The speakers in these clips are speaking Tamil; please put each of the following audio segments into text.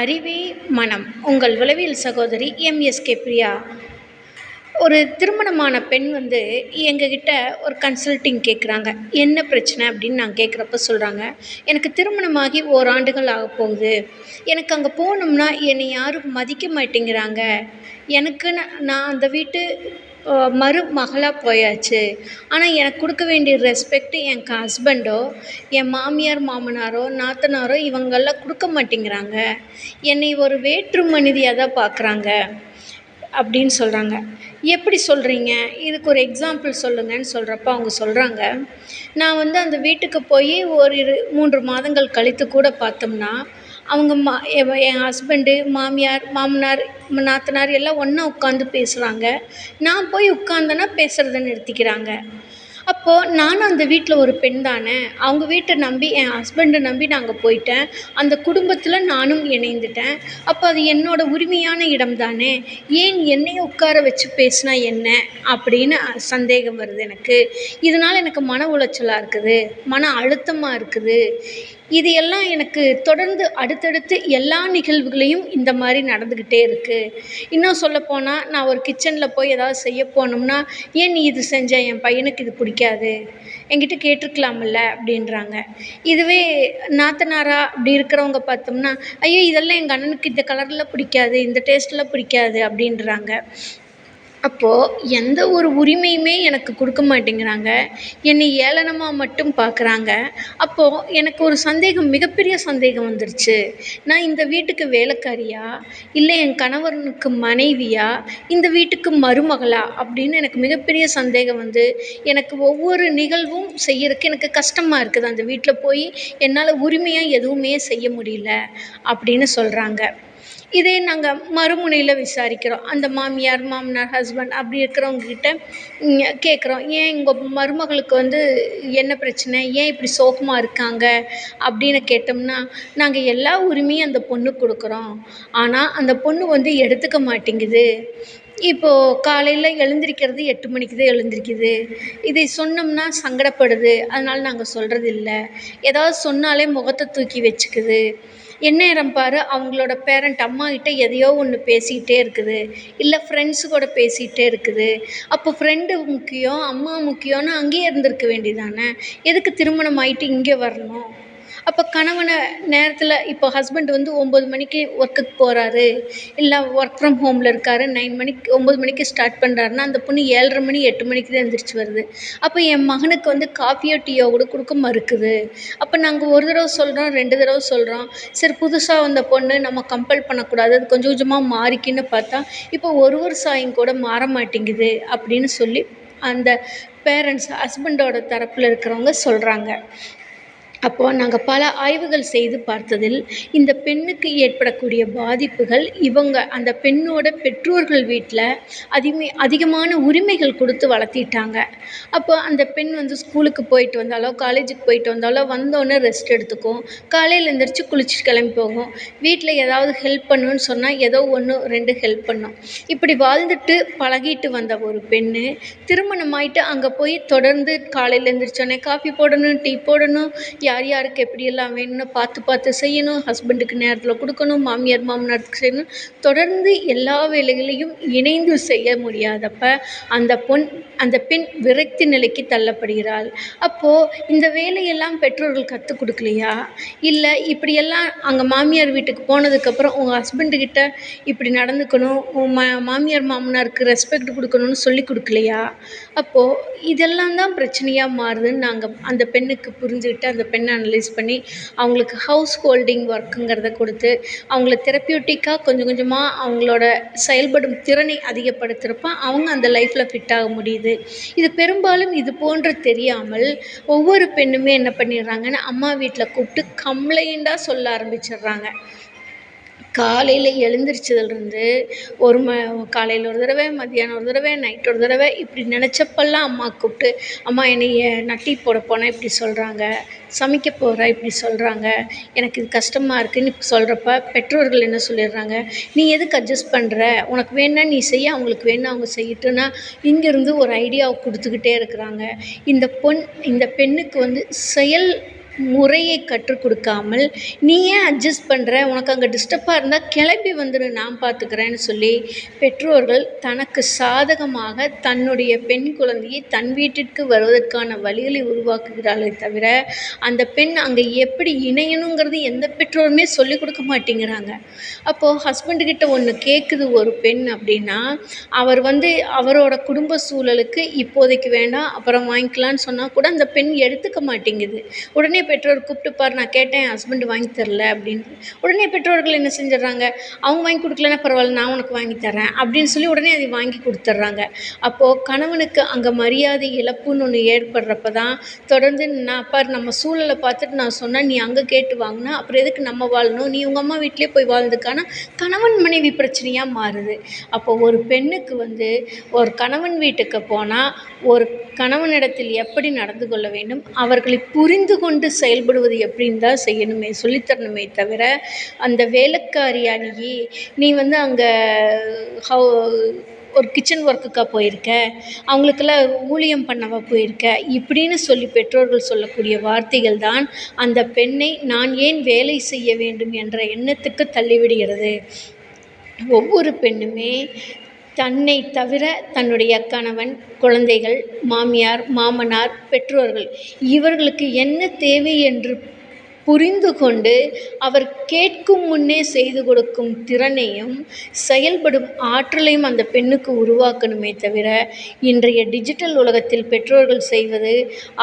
அறிவே மனம். உங்கள் உளவியல் சகோதரி எம்எஸ்கே பிரியா. ஒரு திருமணமான பெண் வந்து எங்ககிட்ட ஒரு கன்சல்ட்டிங் கேட்குறாங்க என்ன பிரச்சனை? அப்படின்னு நான் கேட்குறப்ப சொல்கிறாங்க எனக்கு திருமணமாகி ஓராண்டுகள் ஆகப்போகுது எனக்கு அங்கே போனோம்னா என்னை யாரும் மதிக்க மாட்டேங்கிறாங்க. எனக்குன்னு நான் அந்த வீட்டு மருமகளாக போயாச்சு. ஆனால் எனக்கு கொடுக்க வேண்டிய ரெஸ்பெக்ட்டு என் ஹஸ்பண்டோ என் மாமியார் மாமனாரோ நாத்தனாரோ இவங்கெல்லாம் கொடுக்க மாட்டேங்கிறாங்க. என்னை ஒரு வேற்று மனிதியாக தான் பார்க்குறாங்க அப்படின்னு சொல்கிறாங்க எப்படி சொல்கிறீங்க இதுக்கு ஒரு எக்ஸாம்பிள் சொல்லுங்கன்னு சொல்கிறப்ப அவங்க சொல்கிறாங்க நான் வந்து அந்த வீட்டுக்கு போய் ஓரிரு மூன்று மாதங்கள் கழித்து கூட பார்த்தோம்னா அவங்க மா என் ஹஸ்பண்டு மாமியார் மாமனார் நாத்தனார் எல்லாம் ஒன்றா உட்காந்து பேசுகிறாங்க நான் போய் உட்காந்தேன்னா பேசுகிறத நிறுத்திக்கிறாங்க. அப்போது நானும் அந்த வீட்டில் ஒரு பெண் தானே. அவங்க வீட்டை நம்பி என் ஹஸ்பண்டை நம்பி நான் அங்கே போயிட்டேன். அந்த குடும்பத்தில் நானும் இணைந்துட்டேன். அப்போ அது என்னோடய உரிமையான இடம் தானே. ஏன் என்னையை உட்கார வச்சு பேசினா என்ன? அப்படின்னு சந்தேகம் வருது எனக்கு. இதனால் எனக்கு மன உளைச்சலாக இருக்குது. மன அழுத்தமாக இருக்குது. இது எல்லாம் எனக்கு தொடர்ந்து அடுத்தடுத்து எல்லா நிகழ்வுகளையும் இந்த மாதிரி நடந்துக்கிட்டே இருக்குது இன்னும் சொல்லப்போனால் நான் ஒரு கிச்சனில் போய் ஏதாவது செய்ய போனோம்னா ஏன் நீ இது செஞ்ச? என் பையனுக்கு இது பிடிக்காது. என்கிட்ட கேட்டிருக்கலாம்ல அப்படின்றாங்க. இதுவே நாத்தனாராக அப்படி இருக்கிறவங்க பார்த்தோம்னா ஐயோ இதெல்லாம் எங்கள் அண்ணனுக்கு இந்த கலரில் பிடிக்காது இந்த டேஸ்ட்டில் பிடிக்காது அப்படின்றாங்க. அப்போது எந்த ஒரு உரிமையுமே எனக்கு கொடுக்க மாட்டேங்கிறாங்க. என்னை ஏளனமாக மட்டும் பார்க்குறாங்க அப்போது எனக்கு ஒரு சந்தேகம் மிகப்பெரிய சந்தேகம் வந்துருச்சு. நான் இந்த வீட்டுக்கு வேலைக்காரியா? இல்லை என் கணவனுக்கு மனைவியா? இந்த வீட்டுக்கு மருமகளா? அப்படின்னு எனக்கு மிகப்பெரிய சந்தேகம் வந்து எனக்கு ஒவ்வொரு நிகழ்வும் செய்யறதுக்கு எனக்கு கஷ்டமாக இருக்குது. அந்த வீட்டில் போய் என்னால் உரிமையாக எதுவுமே செய்ய முடியல அப்படின்னு சொல்கிறாங்க இதே நாங்கள் மறுமுனையில் விசாரிக்கிறோம். அந்த மாமியார் மாமனார் ஹஸ்பண்ட் அப்படி இருக்கிறவங்கக்கிட்ட கேட்குறோம் ஏன் உங்கள் மருமகளுக்கு வந்து என்ன பிரச்சனை? ஏன் இப்படி சோகமாக இருக்காங்க? அப்படின்னு கேட்டோம்னா நாங்கள் எல்லா உரிமையும் அந்த பொண்ணுக்கு கொடுக்குறோம். ஆனால் அந்த பொண்ணு வந்து எடுத்துக்க மாட்டேங்குது. இப்போது காலையில் எழுந்திரிக்கிறது எட்டு மணிக்கு தான் எழுந்திரிக்குது. இதை சொன்னோம்னா சங்கடப்படுது. அதனால் நாங்கள் சொல்கிறது இல்லை ஏதாவது சொன்னாலே முகத்தை தூக்கி வச்சுக்குது. எந்நேரம் பாரு? அவங்களோட பேரண்ட் அம்மாக்கிட்ட எதையோ ஒன்று பேசிக்கிட்டே இருக்குது. இல்லை ஃப்ரெண்ட்ஸு கூட பேசிக்கிட்டே இருக்குது. அப்போ ஃப்ரெண்டு முக்கியம் அம்மா முக்கியம்னு அங்கேயே இருந்திருக்க வேண்டியதானே எதுக்கு திருமணம் ஆகிட்டு இங்கே வரணும்? அப்போ கணவனை நேரத்தில் இப்போ ஹஸ்பண்ட் வந்து ஒம்பது மணிக்கு ஒர்க்குக்கு போகிறாரு இல்லை ஒர்க் ஃப்ரம் ஹோமில் இருக்கார். நைன் மணிக்கு ஒம்பது மணிக்கு ஸ்டார்ட் பண்ணுறாருன்னா அந்த பொண்ணு ஏழரை மணி எட்டு மணிக்கு தான் எந்திரிச்சு வருது. அப்போ என் மகனுக்கு வந்து காஃபியோ டீயோ கூட கொடுக்க மறுக்குது. அப்போ நாங்கள் ஒரு தடவை சொல்கிறோம் ரெண்டு தடவை சொல்கிறோம் சரி புதுசாக வந்த பொண்ணு நம்ம கம்பல் பண்ணக்கூடாது. அது கொஞ்சம் கொஞ்சமாக மாறிக்கின்னு பார்த்தா இப்போ ஒரு ஒரு சாயம் கூட மாற மாட்டேங்குது அப்படின்னு சொல்லி அந்த பேரண்ட்ஸ் ஹஸ்பண்டோட தரப்பில் இருக்கிறவங்க சொல்கிறாங்க அப்போது நாங்கள் பல ஆய்வுகள் செய்து பார்த்ததில் இந்த பெண்ணுக்கு ஏற்படக்கூடிய பாதிப்புகள் இவங்க அந்த பெண்ணோட பெற்றோர்கள் வீட்டில் அதிகமே அதிகமான உரிமைகள் கொடுத்து வளர்த்திட்டாங்க. அப்போ அந்த பெண் வந்து ஸ்கூலுக்கு போயிட்டு வந்தாலோ காலேஜுக்கு போயிட்டு வந்தாலோ வந்தோடனே ரெஸ்ட் எடுத்துக்கும். காலையில் எழுந்திரிச்சு குளிச்சுட்டு கிளம்பி போகும். வீட்டில் ஏதாவது ஹெல்ப் பண்ணுன்னு சொன்னால் ஏதோ ஒன்று ரெண்டு ஹெல்ப் பண்ணும். இப்படி வாழ்ந்துட்டு பழகிட்டு வந்த ஒரு பெண்ணு திருமணமாயிட்டு அங்கே போய் தொடர்ந்து காலையில் எழுந்திரிச்சோடனே காஃபி போடணும் டீ போடணும் யார் யாருக்கு எப்படியெல்லாம் வேணும்னு பார்த்து பார்த்து செய்யணும் ஹஸ்பண்டுக்கு நேரத்தில் கொடுக்கணும் மாமியார் மாமனாருக்கு செய்யணும். தொடர்ந்து எல்லா வேலைகளையும் இணைந்து செய்ய முடியாதப்ப அந்த பொன் அந்த பெண் விரக்தி நிலைக்கு தள்ளப்படுகிறாள். அப்போது இந்த வேலையெல்லாம் பெற்றோர்கள் கற்றுக் கொடுக்கலையா? இல்லை இப்படியெல்லாம் அங்கே மாமியார் வீட்டுக்கு போனதுக்கப்புறம் உங்கள் ஹஸ்பண்டுக்கிட்ட இப்படி நடந்துக்கணும் உன் மா மாமியார் மாமனாருக்கு ரெஸ்பெக்ட் கொடுக்கணும்னு சொல்லி கொடுக்கலையா? அப்போது இதெல்லாம் தான் பிரச்சனையாக மாறுதுன்னு நாங்கள் அந்த பெண்ணுக்கு புரிஞ்சுக்கிட்டு அந்த பெண் பெண்ணை அனலைஸ் பண்ணி அவங்களுக்கு ஹவுஸ் ஹோல்டிங் ஒர்க்குங்கிறத கொடுத்து அவங்கள தெரப்பியூட்டிக்காக கொஞ்சம் கொஞ்சமாக அவங்களோட செயல்படும் திறனை அதிகப்படுத்துகிறப்ப அவங்க அந்த லைஃப்பில் ஃபிட் ஆக முடியுது. இது பெரும்பாலும் இது போன்று தெரியாமல் ஒவ்வொரு பெண்ணுமே என்ன பண்ணிடுறாங்கன்னா அம்மா வீட்டில் கூப்பிட்டு கம்ப்ளைண்ட்டாக சொல்ல ஆரம்பிச்சிடுறாங்க. காலையில் எழுந்திரிச்சதுலேருந்து ஒரு ம காலையில் ஒரு தடவை மதியானம் ஒரு தடவை நைட் ஒரு தடவை இப்படி நினச்சப்பெல்லாம் அம்மா கூப்பிட்டு அம்மா என்னைய நான் டீ போட போனால் இப்படி சொல்கிறாங்க சமைக்க போகிறேன் இப்படி சொல்கிறாங்க எனக்கு இது கஷ்டமாக இருக்குதுன்னு சொல்கிறப்ப பெற்றோர்கள் என்ன சொல்லிடுறாங்க நீ எதுக்கு அட்ஜஸ்ட் பண்ணுற உனக்கு வேணுன்னா நீ செய்ய அவங்களுக்கு வேணும் அவங்க செய்யட்டுன்னா இங்கேருந்து ஒரு ஐடியாவை கொடுத்துக்கிட்டே இருக்கிறாங்க. இந்த பொன் இந்த பெண்ணுக்கு வந்து செயல் முறையை கற்றுக் கொடுக்காமல் நீ ஏன் அட்ஜஸ்ட் பண்ணுற உனக்கு அங்கே டிஸ்டர்பாக இருந்தால் கிளம்பி வந்துடு நான் பார்த்துக்கிறேன்னு சொல்லி பெற்றோர்கள் தனக்கு சாதகமாக தன்னுடைய பெண் குழந்தையை தன் வீட்டிற்கு வருவதற்கான வழிகளை உருவாக்குகிறார்களே தவிர அந்த பெண் அங்கே எப்படி இணையணுங்கிறது எந்த பெற்றோருமே சொல்லிக் கொடுக்க மாட்டேங்கிறாங்க. அப்போது ஹஸ்பண்டுக்கிட்ட ஒன்று கேட்குது ஒரு பெண் அப்படின்னா அவர் வந்து அவரோட குடும்ப சூழலுக்கு இப்போதைக்கு வேண்டாம் அப்புறம் வாங்கிக்கலான்னு சொன்னால் கூட அந்த பெண் எடுத்துக்க மாட்டேங்குது. உடனே பெற்றோர் கூப்பிட்டுப்பார் நான் கேட்டேன் ஹஸ்பண்ட் வாங்கி தரல அப்படின்னு. உடனே பெற்றோர்கள் என்ன செஞ்சிடறாங்க? அவங்க வாங்கி கொடுக்கலன்னா பரவாயில்ல நான் உனக்கு வாங்கி தரேன் அப்படின்னு சொல்லி உடனே அதை வாங்கி கொடுத்துட்றாங்க. அப்போது கணவனுக்கு அங்கே மரியாதை இழப்புன்னு ஒன்று ஏற்படுறப்ப தான் தொடர்ந்து நான் பார் நம்ம சூழலை பார்த்துட்டு நான் சொன்னேன் நீ அங்கே கேட்டு வாங்கினா அப்புறம் எதுக்கு நம்ம வாழணும்? நீ உங்கள் அம்மா வீட்டிலே போய் வாழ்ந்துக்கான? கணவன் மனைவி பிரச்சனையாக மாறுது. அப்போ ஒரு பெண்ணுக்கு வந்து ஒரு கணவன் வீட்டுக்கு போனால் ஒரு கணவனிடத்தில் எப்படி நடந்து கொள்ள வேண்டும்? அவர்களை புரிந்து கொண்டு செயல்படுவது எப்படின்னு தான் செய்யணுமே சொல்லித்தரணுமே தவிர அந்த வேலைக்காரி அணியி நீ வந்து அங்கே ஹவு ஒரு கிச்சன் ஒர்க்குக்காக போயிருக்க அவங்களுக்கெல்லாம் ஊழியம் பண்ணவா போயிருக்க இப்படின்னு சொல்லி பெற்றோர்கள் சொல்லக்கூடிய வார்த்தைகள் தான் அந்த பெண்ணை நான் ஏன் வேலை செய்ய வேண்டும் என்ற எண்ணத்துக்கு தள்ளிவிடுகிறது. ஒவ்வொரு பெண்ணுமே தன்னை தவிர தன்னுடைய கணவன் குழந்தைகள் மாமியார் மாமனார் பெற்றோர்கள் இவர்களுக்கு என்ன தேவை என்று புரிந்து கொண்டு அவர் கேட்கும் முன்னே செய்து கொடுக்கும் திறனையும் செயல்படும் ஆற்றலையும் அந்த பெண்ணுக்கு உருவாக்கணுமே தவிர இன்றைய டிஜிட்டல் உலகத்தில் பெற்றோர்கள் செய்வது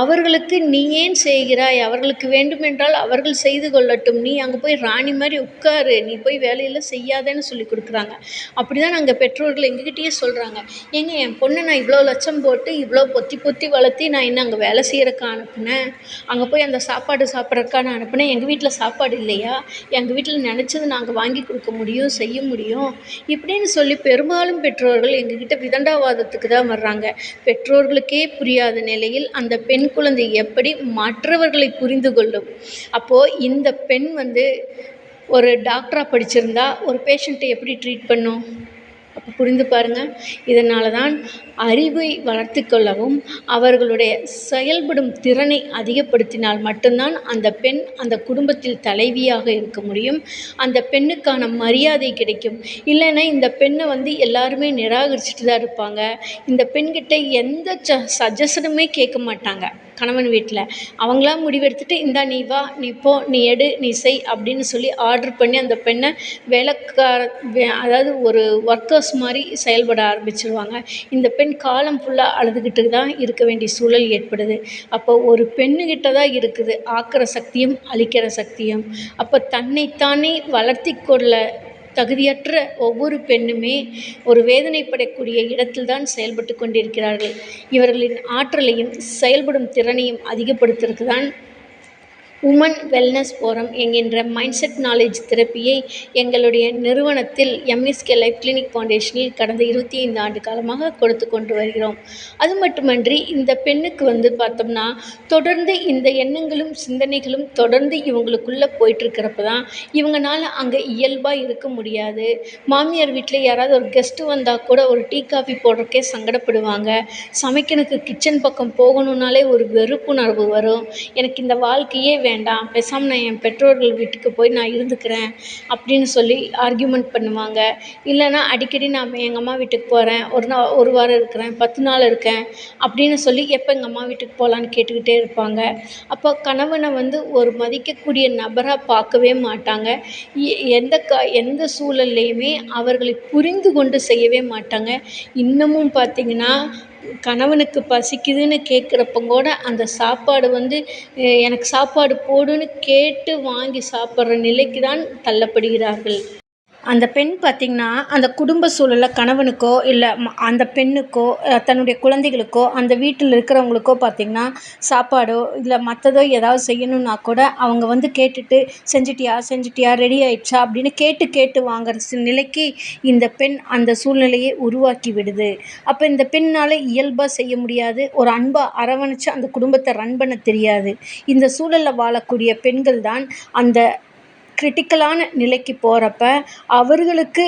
அவர்களுக்கு நீ ஏன் செய்கிறாய்? அவர்களுக்கு வேண்டுமென்றால் அவர்கள் செய்து கொள்ளட்டும். நீ அங்கே போய் ராணி மாதிரி உட்காரு. நீ போய் வேலையெல்லாம் செய்யாதேன்னு சொல்லி கொடுக்குறாங்க. அப்படி தான் நாங்கள் பெற்றோர்கள் எங்ககிட்டயே சொல்கிறாங்க ஏங்க என் பொண்ணை நான் இவ்வளோ லட்சம் போட்டு இவ்வளோ பொத்தி பொத்தி வளர்த்தி நான் என்ன அங்கே வேலை செய்கிறக்கா அனுப்புனேன்? அங்கே போய் அந்த சாப்பாடு சாப்பிட்றக்கான அனுப்பு அனுப்புனேன் எங்கள் வீட்டில் சாப்பாடு இல்லையா? எங்கள் வீட்டில் நினச்சது நாங்கள் வாங்கி கொடுக்க முடியும் செய்ய முடியும். இப்படின்னு சொல்லி பெரும்பாலும் பெற்றோர்கள் எங்ககிட்ட விதண்டாவாதத்துக்கு தான் வர்றாங்க. பெற்றோர்களுக்கே புரியாத நிலையில் அந்த பெண் குழந்தை எப்படி மற்றவர்களை புரிந்து கொள்ளும்? அப்போது இந்த பெண் வந்து ஒரு டாக்டராக படிச்சிருந்தா ஒரு பேஷண்ட்டை எப்படி ட்ரீட் பண்ணும்? அப்போ புரிந்து பாருங்கள் இதனால தான் அறிவை வளர்த்து கொள்ளவும் அவர்களுடைய செயல்படும் திறனை அதிகப்படுத்தினால் மட்டும்தான் அந்த பெண் அந்த குடும்பத்தில் தலைவியாக இருக்க முடியும். அந்த பெண்ணுக்கான மரியாதை கிடைக்கும். இல்லைன்னா இந்த பெண்ணை வந்து எல்லாருமே நிராகரிச்சுட்டு தான் இருப்பாங்க. இந்த பெண்கிட்ட எந்த ச சஜஷனுமே கேட்க மாட்டாங்க. கணவன் வீட்டில். அவங்களா முடிவெடுத்துட்டு இந்தா நீ வா நீ போ நீ எடு நீ செய் அப்படின்னு சொல்லி ஆர்டர் பண்ணி அந்த பெண்ணை வேலைக்கார வே அதாவது ஒரு ஒர்க்கர்ஸ் மாதிரி செயல்பட ஆரம்பிச்சிருவாங்க. இந்த பெண் காலம் ஃபுல்லாக அழுதுகிட்டு தான் இருக்க வேண்டிய சூழல் ஏற்படுது. அப்போ ஒரு பெண்ணுக்கிட்ட தான் இருக்குது ஆக்கிற சக்தியும் அழிக்கிற சக்தியும். அப்போ தன்னைத்தானே வளர்த்தி கொள்ள தகுதியற்ற ஒவ்வொரு பெண்ணுமே ஒரு வேதனைப்படக்கூடிய இடத்தில் தான் செயல்பட்டு கொண்டிருக்கிறார்கள். இவர்களின் ஆற்றலையும் செயல்படும் திறனையும் அதிகப்படுத்துறதுக்கு தான் உமன் வெல்னஸ் ஃபோரம் என்கின்ற மைண்ட் செட் நாலேஜ் தெரப்பியை எங்களுடைய நிறுவனத்தில் எம்எஸ்கே லைஃப் கிளினிக் ஃபவுண்டேஷனில் கடந்த இருபத்தி ஐந்து ஆண்டு காலமாக கொடுத்து கொண்டு வருகிறோம். அது மட்டுமன்றி இந்த பெண்ணுக்கு வந்து பார்த்தோம்னா தொடர்ந்து இந்த எண்ணங்களும் சிந்தனைகளும் தொடர்ந்து இவங்களுக்குள்ளே போயிட்டுருக்கிறப்ப தான் இவங்களால அங்கே இயல்பாக இருக்க முடியாது. மாமியார் வீட்டில் யாராவது ஒரு கெஸ்ட்டு வந்தால் கூட ஒரு டீ காஃபி போடுறக்கே சங்கடப்படுவாங்க. சமைக்கணுக்கு கிச்சன் பக்கம் போகணுன்னாலே ஒரு வெறுப்புணர்வு வரும். எனக்கு இந்த வாழ்க்கையே வேண்டாம் பேசாமல் நான் என் பெற்றோர்கள் வீட்டுக்கு போய் நான் இருந்துக்கிறேன் அப்படின்னு சொல்லி ஆர்கியூமெண்ட் பண்ணுவாங்க. இல்லைன்னா அடிக்கடி நான் எங்கள் அம்மா வீட்டுக்கு போகிறேன் ஒரு நாள் ஒரு வாரம் இருக்கிறேன் பத்து நாள் இருக்கேன் அப்படின்னு சொல்லி எப்போ எங்கள் அம்மா வீட்டுக்கு போகலான்னு கேட்டுக்கிட்டே இருப்பாங்க. அப்போ கணவனை வந்து ஒரு மதிக்கக்கூடிய நபராக பார்க்கவே மாட்டாங்க. எ எந்த க எந்த சூழல்லையுமே அவர்களை புரிந்து கொண்டு செய்யவே மாட்டாங்க. இன்னமும் பார்த்தீங்கன்னா கணவனுக்கு பசிக்குதுன்னு கேட்குறப்ப கூட அந்த சாப்பாடு வந்து எனக்கு சாப்பாடு போடுன்னு கேட்டு வாங்கி சாப்பிட்ற நிலைக்கு தான் தள்ளப்படுகிறார்கள். அந்த பெண் பார்த்திங்கன்னா அந்த குடும்ப சூழலில் கணவனுக்கோ இல்லை அந்த பெண்ணுக்கோ தன்னுடைய குழந்தைகளுக்கோ அந்த வீட்டில் இருக்கிறவங்களுக்கோ பார்த்திங்கன்னா சாப்பாடோ இல்லை மற்றதோ ஏதாவது செய்யணுன்னா கூட அவங்க வந்து கேட்டுட்டு செஞ்சிட்டியா செஞ்சிட்டியா ரெடி ஆயிடுச்சா? அப்படின்னு கேட்டு கேட்டு வாங்குற நிலைக்கு இந்த பெண் அந்த சூழ்நிலையை உருவாக்கி விடுது. அப்போ இந்த பெண்ணால் இயல்பாக செய்ய முடியாது. ஒரு அன்பாக அரவணைச்சு அந்த குடும்பத்தை ரன் பண்ண தெரியாது. இந்த சூழலில் வாழக்கூடிய பெண்கள் தான் அந்த கிரிட்டிக்கலான நிலைக்கு போகிறப்ப அவர்களுக்கு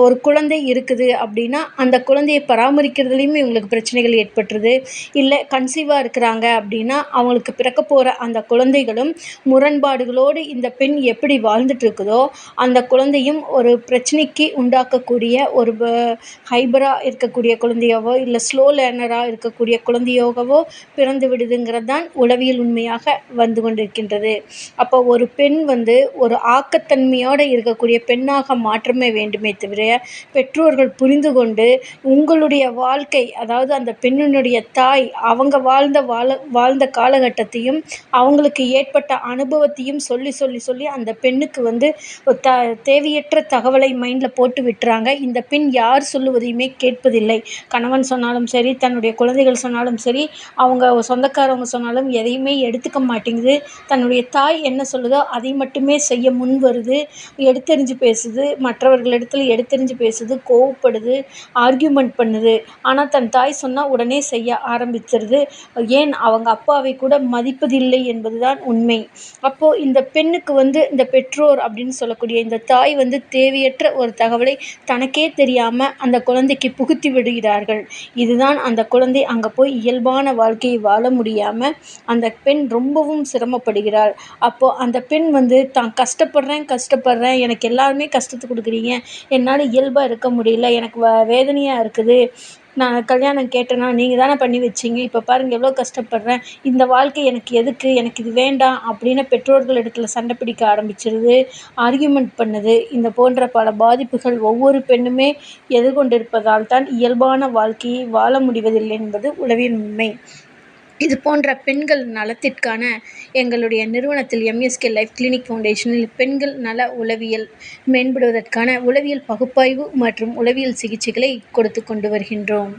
ஒரு குழந்தை இருக்குது அப்படின்னா அந்த குழந்தைய பராமரிக்கிறதுலேயுமே இவங்களுக்கு பிரச்சனைகள் ஏற்பட்டுருது. இல்லை கன்சீவாக இருக்கிறாங்க அப்படின்னா அவங்களுக்கு பிறக்க போகிற அந்த குழந்தைகளும் முரண்பாடுகளோடு இந்த பெண் எப்படி வாழ்ந்துட்டுருக்குதோ அந்த குழந்தையும் ஒரு பிரச்சனைக்கு உண்டாக்கக்கூடிய ஒரு ஹைபராக இருக்கக்கூடிய குழந்தையாவோ இல்லை ஸ்லோ லேர்னராக இருக்கக்கூடிய குழந்தையாகவோ பிறந்து விடுதுங்கிறது தான் உளவியல் உண்மையாக வந்து கொண்டிருக்கின்றது. அப்போ ஒரு பெண் வந்து ஒரு ஆக்கத்தன்மையோடு இருக்கக்கூடிய பெண்ணாக மாற்றமே வேண்டுமே தவிர பெற்றோர்கள் புரிந்து கொண்டு உங்களுடைய வாழ்க்கை அதாவது அந்த பெண்ணினுடைய தாய் அவங்க வாழ்ந்த வாழ வாழ்ந்த காலகட்டத்தையும் அவங்களுக்கு ஏற்பட்ட அனுபவத்தையும் சொல்லி சொல்லி சொல்லி அந்த பெண்ணுக்கு வந்து த தேவையற்ற தகவலை மைண்டில் போட்டு விட்டுறாங்க. இந்த பெண் யார் சொல்லுவதையுமே கேட்பதில்லை. கணவன் சொன்னாலும் சரி தன்னுடைய குழந்தைகள் சொன்னாலும் சரி அவங்க சொந்தக்காரவங்க சொன்னாலும் எதையுமே எடுத்துக்க மாட்டேங்குது. தன்னுடைய தாய் என்ன சொல்லுதோ அதை மட்டுமே செய்ய முன் வருது எடுத்தெறிஞ்சு பேசுது மற்றவர்களிடத்தில் எடுத்தெறிஞ்சு பேசுது கோவப்படுது ஆர்கியூமெண்ட் பண்ணுது. ஆனால் தன் தாய் சொன்னால் உடனே செய்ய ஆரம்பிச்சிருது. ஏன்? அவங்க அப்பாவை கூட மதிப்பதில்லை என்பதுதான் உண்மை. அப்போது இந்த பெண்ணுக்கு வந்து இந்த பெற்றோர் அப்படின்னு சொல்லக்கூடிய இந்த தாய் வந்து தேவையற்ற ஒரு தகவலை தனக்கே தெரியாமல் அந்த குழந்தைக்கு புகுத்தி விடுகிறார்கள். இதுதான் அந்த குழந்தை அங்கே போய் இயல்பான வாழ்க்கையை வாழ முடியாமல் அந்த பெண் ரொம்பவும் சிரமப்படுகிறாள். அப்போது அந்த பெண் வந்து தான் கஷ்டப்படுறேன் கஷ்டப்படுறேன். எனக்கு எல்லாருமே கஷ்டத்தை கொடுக்குறீங்க. என்னால் இயல்பாக இருக்க முடியல. எனக்கு வ வேதனையாக இருக்குது. நான் கல்யாணம் கேட்டேனா நீங்கள் தானே பண்ணி வச்சீங்க. இப்போ பாருங்கள் எவ்வளோ கஷ்டப்படுறேன். இந்த வாழ்க்கை எனக்கு எதுக்கு? எனக்கு இது வேண்டாம் அப்படின்னு பெற்றோர்கள் இடத்துல சண்டை பிடிக்க ஆரம்பிச்சிருது. ஆர்கியூமெண்ட் பண்ணுது. இந்த போன்ற பல பாதிப்புகள் ஒவ்வொரு பெண்ணுமே எதிர்கொண்டிருப்பதால் தான் இயல்பான வாழ்க்கையை வாழ முடிவதில்லை என்பது உளவியல் உண்மை. இது போன்ற பெண்கள் நலத்திற்கான எங்களுடைய நிறுவனத்தில் எம்எஸ்கே லைஃப் கிளினிக் ஃபவுண்டேஷனில் பெண்கள் நல உளவியல் மேம்படுவதற்கான உளவியல் பகுப்பாய்வு மற்றும் உளவியல் சிகிச்சைகளை கொடுத்து கொண்டு வருகின்றோம்.